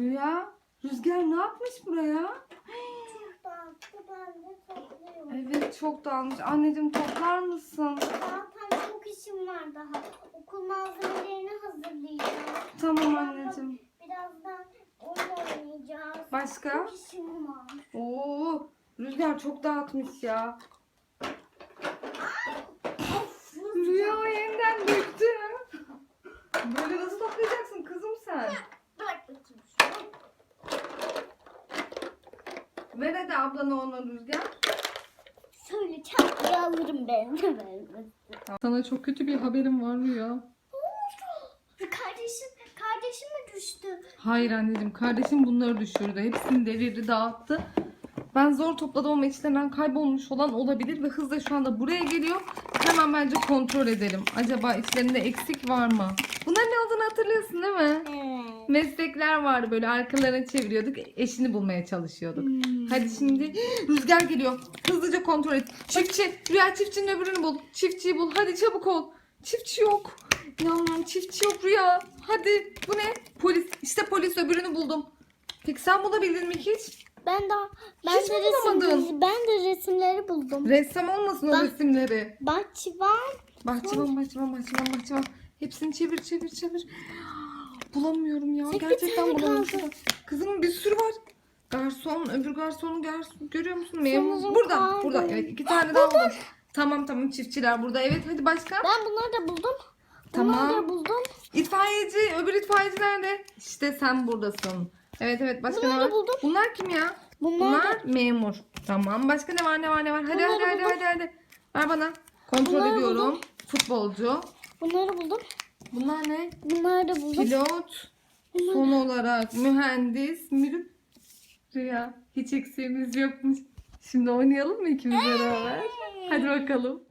Rüya, Rüzgar ne yapmış buraya? Dağıttı ben de topluyorum. Evet çok dağılmış. Anneciğim toplar mısın? Zaten çok işim var daha. Okul malzemelerini hazırlayacağım. Tamam anneciğim. Birazdan oyun oynayacağız. Başka? Çok işim var. Oo, Rüzgar çok dağıtmış ya. Of, Rüya yeniden döktü. Böyle nasıl toplayacaksın kızım sen? Ver hadi ablana ona Rüzgar. Şöyle çantayı alırım ben. Sana çok kötü bir haberim var Rüya. Kardeşim, kardeşim mi düştü? Hayır anneciğim kardeşim bunları düşürdü. Hepsini devirdi dağıttı. Ben zor topladım ama içlerinden kaybolmuş olan olabilir ve hızla şu anda buraya geliyor. Hemen bence kontrol edelim. Acaba içlerinde eksik var mı? Bunların ne olduğunu hatırlıyorsun değil mi? Evet. Meslekler vardı böyle arkalarına çeviriyorduk. Eşini bulmaya çalışıyorduk. Hadi şimdi rüzgar geliyor. Hızlıca kontrol et. Çiftçi. Rüya çiftçinin öbürünü bul. Çiftçiyi bul. Hadi çabuk ol. Çiftçi yok. İnanmıyorum çiftçi yok Rüya. Hadi bu ne? Polis. İşte polis öbürünü buldum. Peki sen bulabildin mi hiç? Ben de ben Hiç de bulamadın? resim, ben de resimleri buldum. Ressam olmasın o resimleri. Bahçıvan. Bahçıvan, bahçıvan, bahçıvan, bahçıvan. Hepsini çevir, çevir, çevir. Bulamıyorum ya. Tek bir Gerçekten tane bulamıyorum. kaldı. Kızım bir sürü var. Garson, öbür garsonu garson. Görüyor musun? Memur. Burada, kaldı. burada. Evet, iki tane daha buldum. Tamam tamam çiftçiler burada. Evet hadi başka. Ben bunları da buldum. Tamam. Bunları da buldum. İtfaiyeci, öbür itfaiyeci nerede? İşte sen buradasın. Evet evet başka Bunları ne var? buldum. Bunlar kim ya? Bunlar, Bunlar memur. Tamam. Başka ne var ne var ne var? Hadi Bunları hadi hadi buldum. hadi hadi. Ver bana. Kontrol Bunları ediyorum. buldum. Futbolcu. bunları buldum. Bunlar ne? Bunları da buldum. Pilot. Bunları- Son olarak mühendis. Müdür. Rüya. Hiç eksiğimiz yokmuş. Şimdi oynayalım mı ikimiz beraber? Hadi bakalım.